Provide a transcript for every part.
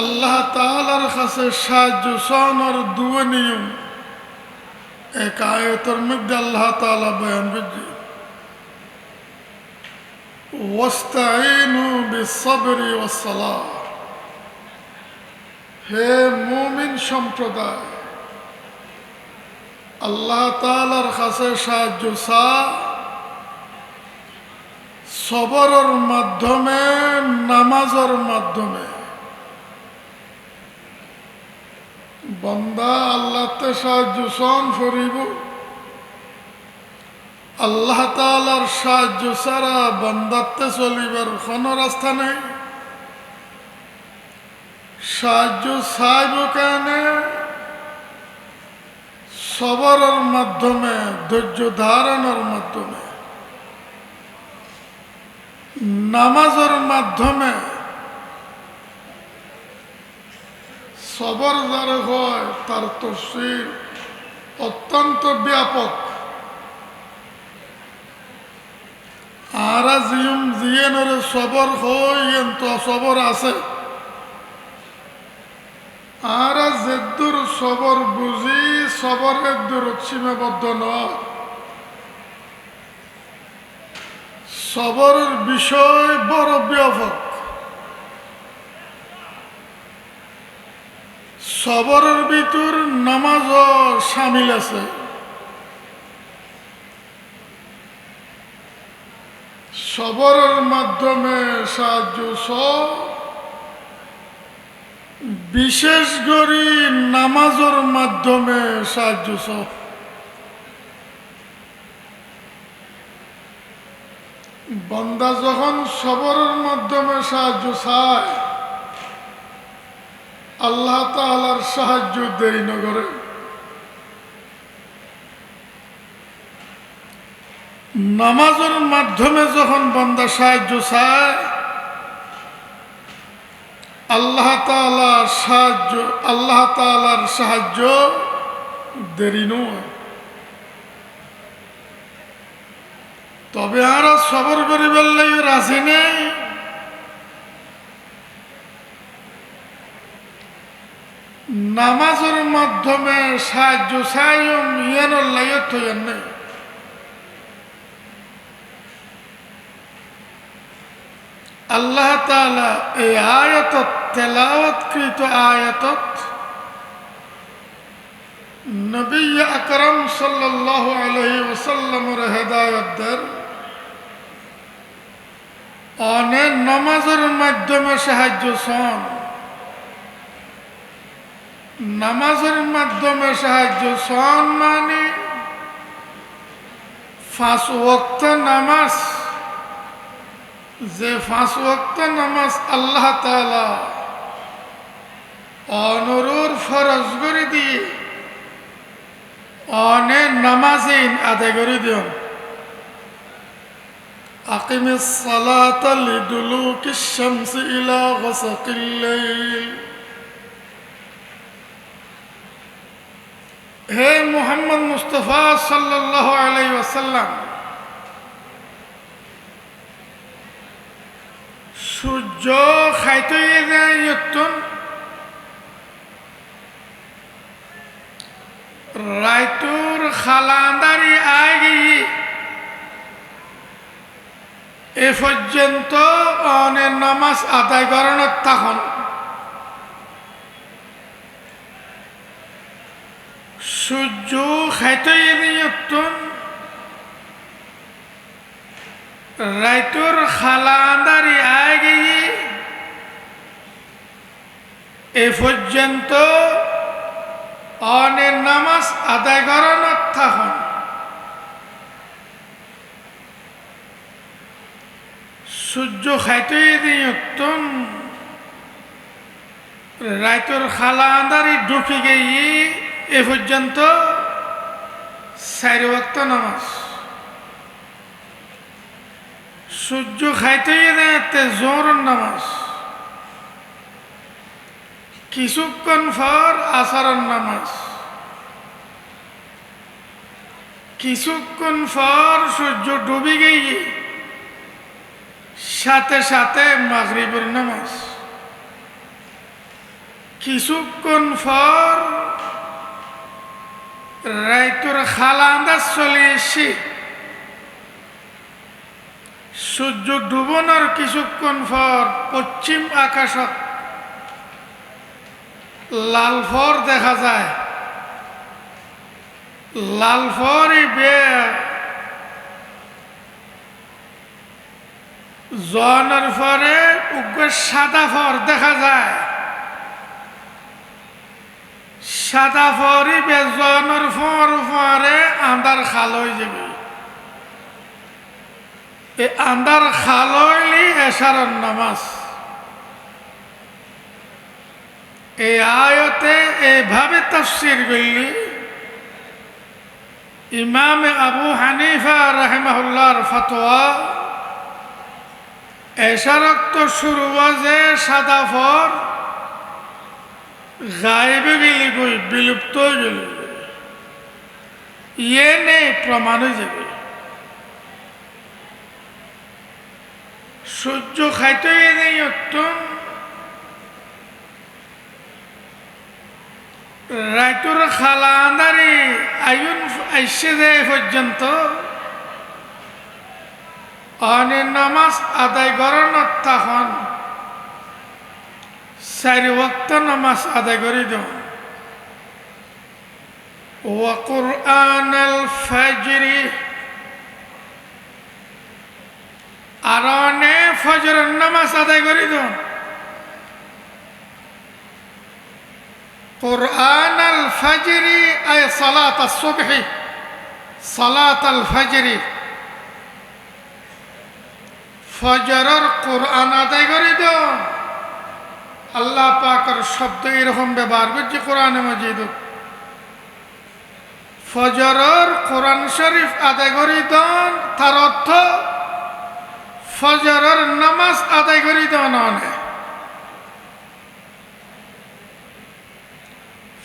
আল্লাহ তালার কাছে সাহায্য সনর দুয়ে নিয়ম। এক আয়তের মধ্যে আল্লাহ তালা বয়ান করছে হে মুমিন সম্প্রদায়, আল্লাহ তালার কাছে সাহায্য চা সবরের মাধ্যমে, নামাজের মাধ্যমে। বন্দা আল্লাহতে সাহায্য সন ফরিব আল্লাহ তালার সাহায্য ছাড়া বন্দাতে চলিবার কোনো রাস্তা নেই। সাহায্য চাইব কেন? সবরের মাধ্যমে, ধৈর্য ধারণের মাধ্যমে, নামাজের মাধ্যমে সবর যার হয় তার তসির অত্যন্ত ব্যাপক। আরা জিয়ম জিয়েনের সবর হইয়েন তো সবর আছে। আর যেদুর সবর বুঝি সবরের দূর সীমাবদ্ধ নয় সবরের বিষয় বড় ব্যাপক। সবরের ভিতর নামাজ সামিল আছে। সবরের মাধ্যমে সাহায্য বিশেষ করে নামাজের মাধ্যমে সাহায্য বন্দা যখন সবরের মাধ্যমে সাহায্য চায় আল্লাহ তালার সাহায্য দেরি নগরে। নামাজের মাধ্যমে যখন বন্দা সাহায্য চায়, আল্লাহ তালার সাহায্য, আল্লাহ তালার সাহায্য দেরি নয়। তবে আর সবর করিবার লাগে রাজি নেই। নামাজের মাধ্যমে সাহায্য সায়ম ইয়ানোর লাগে থইয়ার নেই। আল্লাহ তালা এই আয়াতত, তেলাওয়াতকৃত আয়াতত নবী আকরম সাল্লাল্লাহু আলাইহি ওয়াসাল্লামের হেদায়ত দেন। অনেক নামাজের মাধ্যমে সাহায্য সন নামাজের মাধ্যমে সাহায্য সন মানে নামাজ। যে ফাঁসুক্ত নামাজ আল্লাহ তালা অনুরূর ফরজ করে দিয়ে অনে নামাজিন আদায় করে দিও আকিমে সালাত লিদুলুকিশ শামসি ইলা গাসাকিল হে মোহাম্মদ মুস্তফা সাল্লাল্লাহু আলাই ওয়াসাল্লাম, সূর্য খাইতে যায় ইয়ত্তন, রাইতুর খালান্দারি আগে এ পর্যন্ত অনেক নামাজ আদায় করানোর তখন সূর্য খাইতে নিয়তন রাইতুর খালান্দারি আগে এ পর্যন্ত অনেক নামাজ আদায় করানোর তখন সূর্য খাইতে দিয়তন রাইতর খালা আন্দারি ঢুকে গিয়ে এ পর্যন্ত চার নামাজ। সূর্য খাইতে দেতে জোর নামাজ। কিছুক্ষণ ফর আসারণ নামাজ। কিছুক্ষণ ফর সূর্য ডুবে গিয়ে সাথে সাথে মাগরিবের নামাজ। কিছুক্ষণ পর রাইতুর খালা আন্দাজ চলে এসে সূর্য ডুবনের কিছুক্ষণ পর পশ্চিম আকাশত লাল ফর দেখা যায়। লাল ফরই বে জনের পরে উগ্র সাদা ফর দেখা যায়। সাদা ফরই বে জনের ফর ফরে আন্দার খাল হয়ে যাবে। এই আন্দার খাল হইলি নামাজ। এই আয়তে এইভাবে তফসির করলি। ইমাম আবু হানিফা রহমাহুল্লাহর ফতোয়া এশারক্ত শুরু যে সাদা ফর গায়েবে গেলি গই বিলুপ্ত হয়ে গেল ইয়ে নেই প্রমাণ যাবে। সূর্য খাইতে নেই উত্তম রাইতুর খালা আন্দারি আয়ুন আইসে দেয় পর্যন্ত। অনে নামাজ আদায় করেন তখন। চারি ওয়াক্ত নামাজ আদায় করে দেন وقرآن الفجر আর অনে ফজর নামাজ আদায় করে দেন قرآن الفجر أي صلاة الصبح صلاة الفجر ফজরের কোরআন আদায় করে দাও আল্লাহ পাকের শব্দ এরকম ব্যবহার করছে কোরআনে মজিদ। ফজরের কোরআন শরীফ আদায় করে দেন তার অর্থ ফজরের নামাজ আদায় করে দেন অনেক।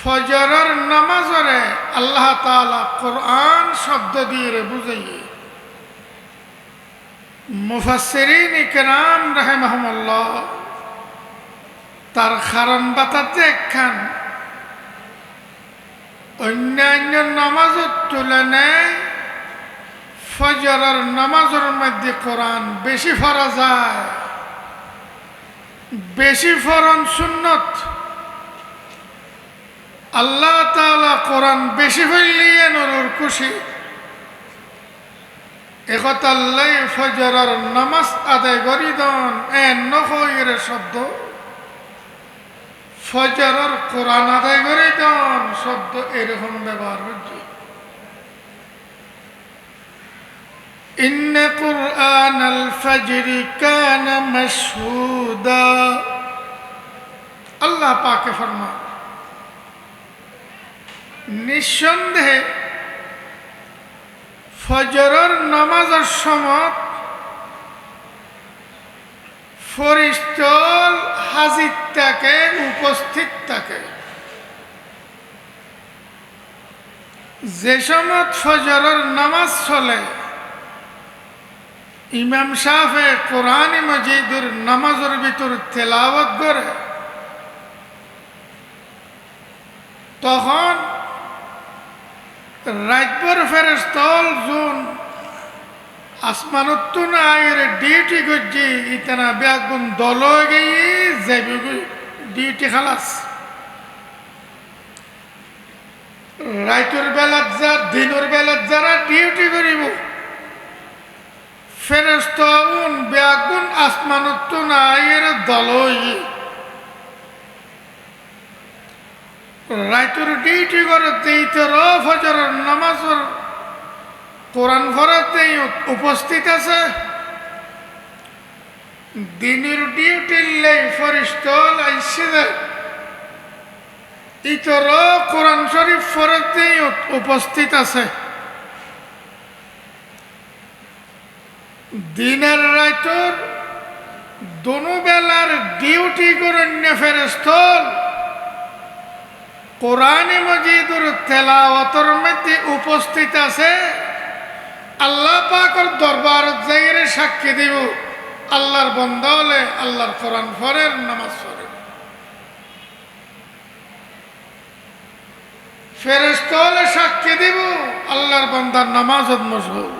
ফজরের নামাজরে আল্লাহ তালা কোরআন শব্দ দিয়ে বুঝাইয়ে মুফাসরিন ইকরাম রাহেমাহমুল্লাহ তার কারণ বাতাতে একখান অন্যান্য নামাজত তুলে নেয় ফজরের নামাজের মধ্যে কোরআন বেশি ফরা যায় বেশি ফরন সুন্নত। আল্লাহ তালা কোরআন বেশি হইলিয়ে নরুর খুশি একতাল্লাই ফজরার নামাজ আদায় করি দন, এ নহইয়ের শব্দ। ফজরার কোরআন আদায় করি দন শব্দ এরকম ব্যবহার হচ্ছে إن قرآن الفجر كان مشهودا আল্লাহ পাকে ফরমা নিঃসন্দেহে ফজরের নামাজের সময় ফরিস্তল হাজির থাকে উপস্থিত থাকে যে সময় ফজরের নামাজ চলে, ইমাম সাহেবে কোরআন মজিদুর নামাজের ভিতর তেলাওয়াত করে, তখন রাজবর ফেরেস্তল জুন আসমানত না আয়ের ডিউটি করছি, ইতানা ব্যাগুন দল গিয়ে যাবি ডিউটি খালাস। রাইতর বেলাত যা, দিনের বেলাত যারা ডিউটি করিব। ফেরেস্তন ব্যাগুন আসমানত না আয়ের দল রাইতুর ডিউটি করতে ইতর ফজরের নামাজের কোরআন ঘরতে উপস্থিত আছে। দিনের ডিউটি লাই ফরিস্তল আইসে ইতর কোরআন শরীফ ফরতে উপস্থিত আছে। দিনের রাইতর দোনো বেলার ডিউটি করে ফেরস্থল কোরআনে মজিদুর তেলাওয়াতর মধ্যে উপস্থিত আছে। আল্লাহ পাকর দরবার জায়গায় সাক্ষী দিব, আল্লাহর বন্ধ হলে আল্লাহর কোরআন ফরের নামাজ ফরে ফেরেস্ত হলে সাক্ষী দিব, আল্লাহর বন্দার নামাজত মশহুর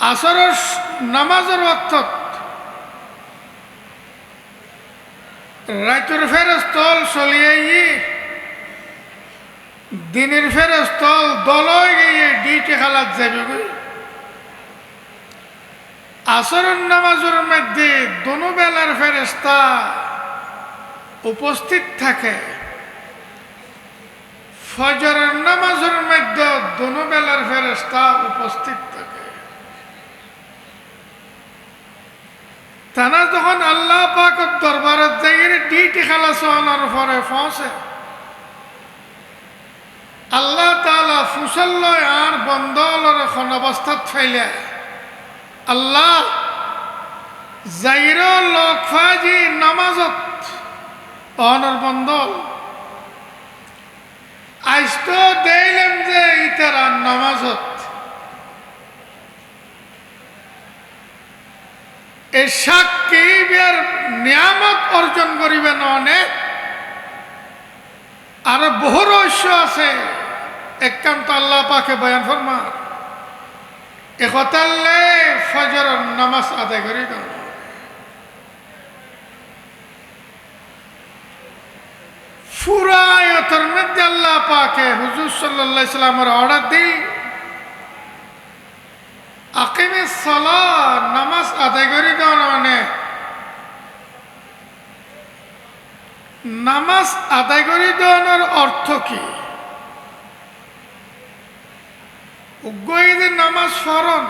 আসরের স- নামাজের অর্থত রাইতুর ফেরস্তল চলিয়ে দিনের ফেরস্তল দলই গিয়ে ডিউটি খেলাত যাবে আসরের নামাজের মধ্যে দোনো বেলার ফেরেস্তা উপস্থিত থাকে। ফজরের নামাজের মধ্যে দোনো বেলার ফেরেস্তা উপস্থিত থাকে। তারা যখন আল্লাহ পাক দরবারের যাই ডিউটি খেলা সোহানোর পরে পৌঁছে আল্লাহ তালা ফুসল্লয় আর বন্দলর এখন অবস্থাত ফাইলে আল্লাহ জাইর লোক নামাজত অনর বন্দল আজ তো দেইলেন যে ইতারা নামাজত। এই সাক্ষী বিয়ার নিয়ামত অর্জন করিবেন অনেক? আর বহু রহস্য আছে। একান্ত আল্লাহ পাকে বয়ান ফরমা। একতাল্লে ফজর নামাজ আদায় করি দাও ফুরায়তর মধ্যে আল্লাহ পাকে হুজুর সাল্লাহ সাল্লামের অর্ডার দিই। আকিমে সলা নামাজ আদায় করি দাও মানে। নামাজ আদায় করি দেওয়ানোর অর্থ কি? উগ্গীদের নামাজ স্মরণ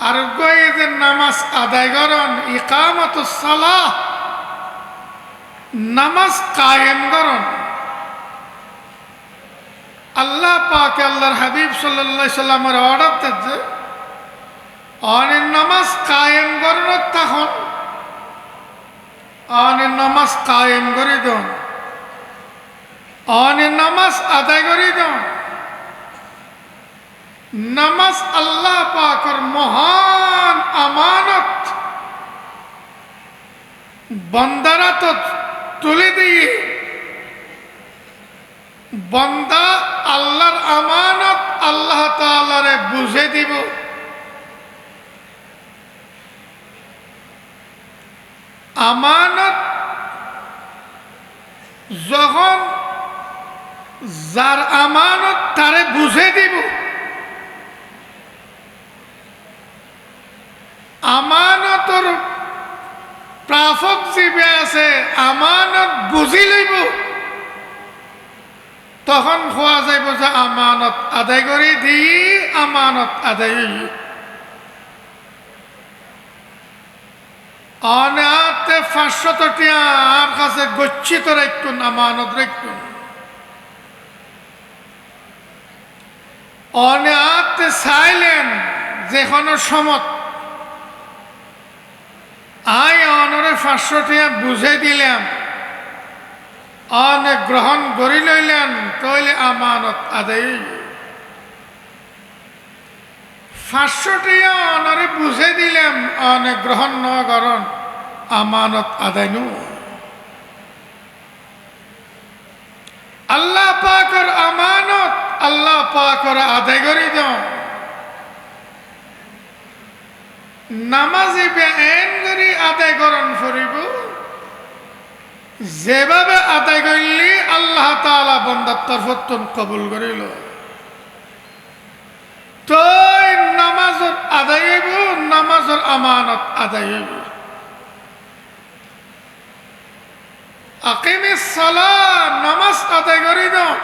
আর উগ্গীদের নামাজ আদায় করন ইকামত সালাহ। নামাজ কায়েম করন। আল্লাহ পাক আল্লাহর হাবিব সাল্লাহ সাল্লামের অর্ডার দিচ্ছে অনেক নামাজ কায়েম করন তখন অনেক নামাজ কায়েম করে দেন। অনেক নামাজ আদায় করে দেন। নামাজ আল্লাহ পাকর মহান আমানত। বন্দারা তো তুলে দিয়ে, বন্দা আল্লাহর আমানত আল্লাহ তালারে বুঝে দিব। আমানত যখন যার আমানত তারে বুঝে দিব। আমানতর প্রাপক জীবে আছে, আমানত বুঝি লইব। তখন খোয়া যাইব যে আমানত আদায় করে দি, আমানত আদায়। অনাতে পাঁচশত টিয়া আর কাছে গচ্ছিত রাখতুন আমানত রাখতুন অনাতে চাইলেন যেখানে সমত আই অনরে পাঁচশো টিয়া বুঝে দিলাম অনেক গ্রহণ করি লইলেন, তইলে আমানত আদায় পাঁচশো টিয়া অনরে বুঝে দিলাম অনেক গ্রহণ ন আমানত আদায় নু আল্লাহ পাকর আমানত, আল্লাহ পাকর আদায় করি দাও। নামাজি বেআইন করে আদায় করণ ফুরিব যেভাবে আদায় করলি আল্লাহ তালা বন্দার তরফতন কবুল করিল। তই নামাজর আদায় হইব নামাজর আমানত আদায় হইব। আকিমে সালা নামাজ আদায় করি দাও